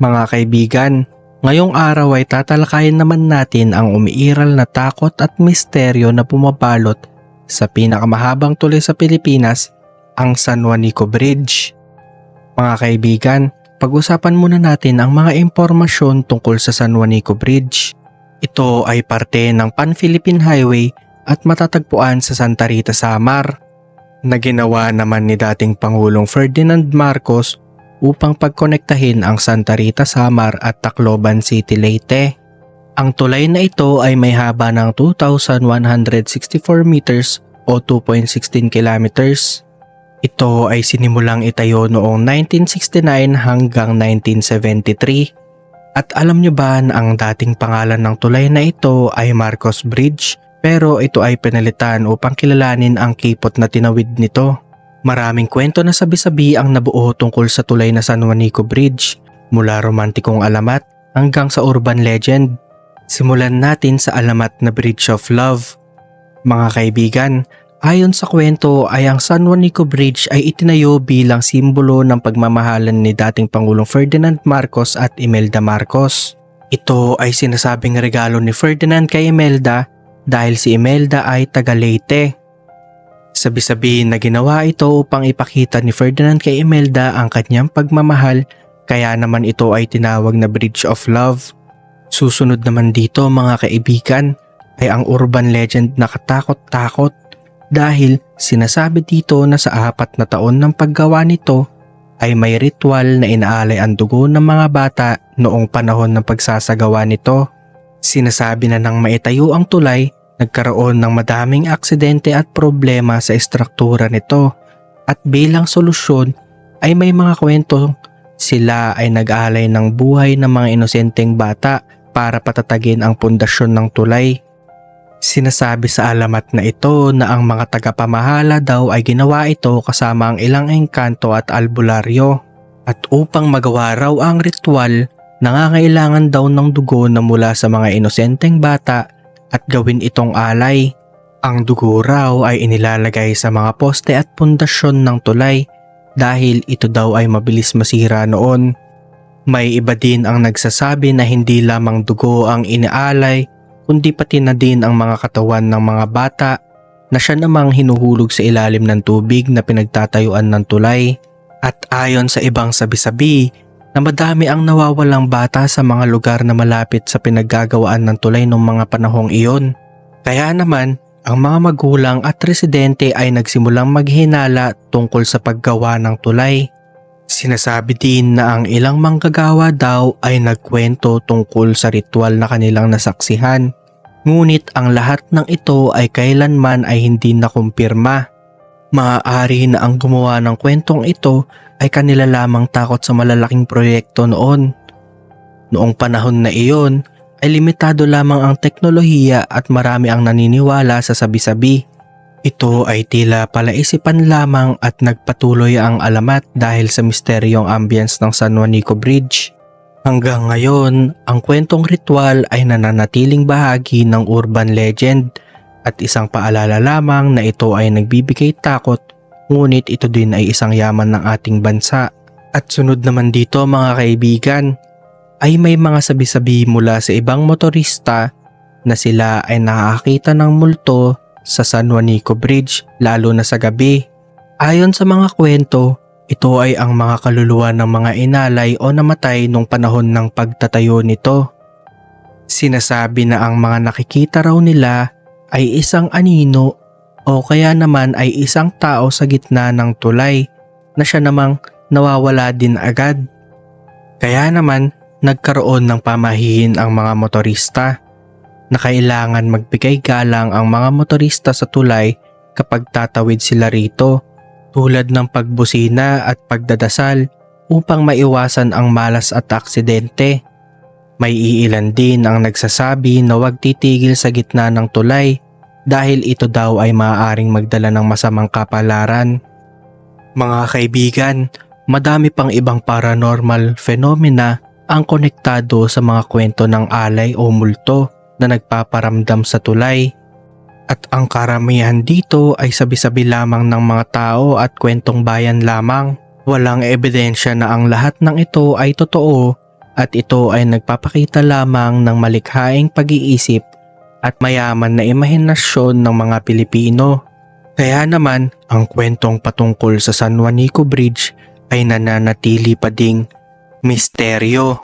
Mga kaibigan, ngayong araw ay tatalakayin naman natin ang umiiral na takot at misteryo na pumabalot sa pinakamahabang tuloy sa Pilipinas, ang San Juanico Bridge. Mga kaibigan, pag-usapan muna natin ang mga impormasyon tungkol sa San Juanico Bridge. Ito ay parte ng Pan-Philippine Highway at matatagpuan sa Santa Rita, Samar na ginawa naman ni dating Pangulong Ferdinand Marcos upang pagkonektahin ang Santa Rita, Samar at Tacloban City, Leyte. Ang tulay na ito ay may haba ng 2,164 meters o 2.16 kilometers. Ito ay sinimulang itayo noong 1969 hanggang 1973. At alam nyo ba na ang dating pangalan ng tulay na ito ay Marcos Bridge pero ito ay pinalitan upang kilalanin ang kipot na tinawid nito. Maraming kwento na sabi-sabi ang nabuo tungkol sa tulay na San Juanico Bridge mula romantikong alamat hanggang sa urban legend. Simulan natin sa alamat na Bridge of Love. Mga kaibigan, ayon sa kwento ay ang San Juanico Bridge ay itinayo bilang simbolo ng pagmamahalan ni dating Pangulong Ferdinand Marcos at Imelda Marcos. Ito ay sinasabing regalo ni Ferdinand kay Imelda dahil si Imelda ay taga Leyte. Sabi-sabi na ginawa ito upang ipakita ni Ferdinand kay Imelda ang kanyang pagmamahal kaya naman ito ay tinawag na Bridge of Love. Susunod naman dito mga kaibigan ay ang urban legend na katakot-takot dahil sinasabi dito na sa apat na taon ng paggawa nito ay may ritual na inaalay ang dugo ng mga bata noong panahon ng pagsasagawa nito. Sinasabi na nang maitayo ang tulay, nagkaroon ng madaming aksidente at problema sa estruktura nito at bilang solusyon ay may mga kwento sila ay nag-alay ng buhay ng mga inosenteng bata para patatagin ang pundasyon ng tulay. Sinasabi sa alamat na ito na ang mga tagapamahala daw ay ginawa ito kasama ang ilang engkanto at albularyo. At upang magawa raw ang ritual, nangangailangan daw ng dugo na mula sa mga inosenteng bata at gawin itong alay. Ang dugo raw ay inilalagay sa mga poste at pundasyon ng tulay dahil ito daw ay mabilis masira noon. May iba din ang nagsasabi na hindi lamang dugo ang inaalay kundi pati na din ang mga katawan ng mga bata na siya namang hinuhulog sa ilalim ng tubig na pinagtatayuan ng tulay. At ayon sa ibang sabi-sabi na madami ang nawawalang bata sa mga lugar na malapit sa pinaggagawaan ng tulay noong mga panahong iyon. Kaya naman, ang mga magulang at residente ay nagsimulang maghinala tungkol sa paggawa ng tulay. Sinasabi din na ang ilang manggagawa daw ay nagkwento tungkol sa ritual na kanilang nasaksihan. Ngunit ang lahat ng ito ay kailanman ay hindi nakumpirma. Maaari na ang gumawa ng kwentong ito ay kanila lamang takot sa malalaking proyekto noon. Noong panahon na iyon ay limitado lamang ang teknolohiya at marami ang naniniwala sa sabi-sabi. Ito ay tila palaisipan lamang at nagpatuloy ang alamat dahil sa misteryong ambience ng San Juanico Bridge. Hanggang ngayon, ang kwentong ritual ay nananatiling bahagi ng urban legend at isang paalala lamang na ito ay nagbibigay takot ngunit ito din ay isang yaman ng ating bansa. At sunod naman dito mga kaibigan, ay may mga sabi-sabi mula sa ibang motorista na sila ay nakakita ng multo sa San Juanico Bridge lalo na sa gabi. Ayon sa mga kwento, ito ay ang mga kaluluwa ng mga inalay o namatay nung panahon ng pagtatayo nito. Sinasabi na ang mga nakikita raw nila ay isang anino o kaya naman ay isang tao sa gitna ng tulay na siya namang nawawala din agad. Kaya naman nagkaroon ng pamahiin ang mga motorista na kailangan magbigay galang ang mga motorista sa tulay kapag tatawid sila rito tulad ng pagbusina at pagdadasal upang maiwasan ang malas at aksidente. May iilan din ang nagsasabi na huwag titigil sa gitna ng tulay dahil ito daw ay maaaring magdala ng masamang kapalaran. Mga kaibigan, madami pang ibang paranormal phenomena ang konektado sa mga kwento ng alay o multo na nagpaparamdam sa tulay. At ang karamihan dito ay sabi-sabi lamang ng mga tao at kwentong bayan lamang. Walang ebidensya na ang lahat ng ito ay totoo at ito ay nagpapakita lamang ng malikhaing pag-iisip at mayaman na imahinasyon ng mga Pilipino. Kaya naman, ang kwentong patungkol sa San Juanico Bridge ay nananatili pa ding misteryo.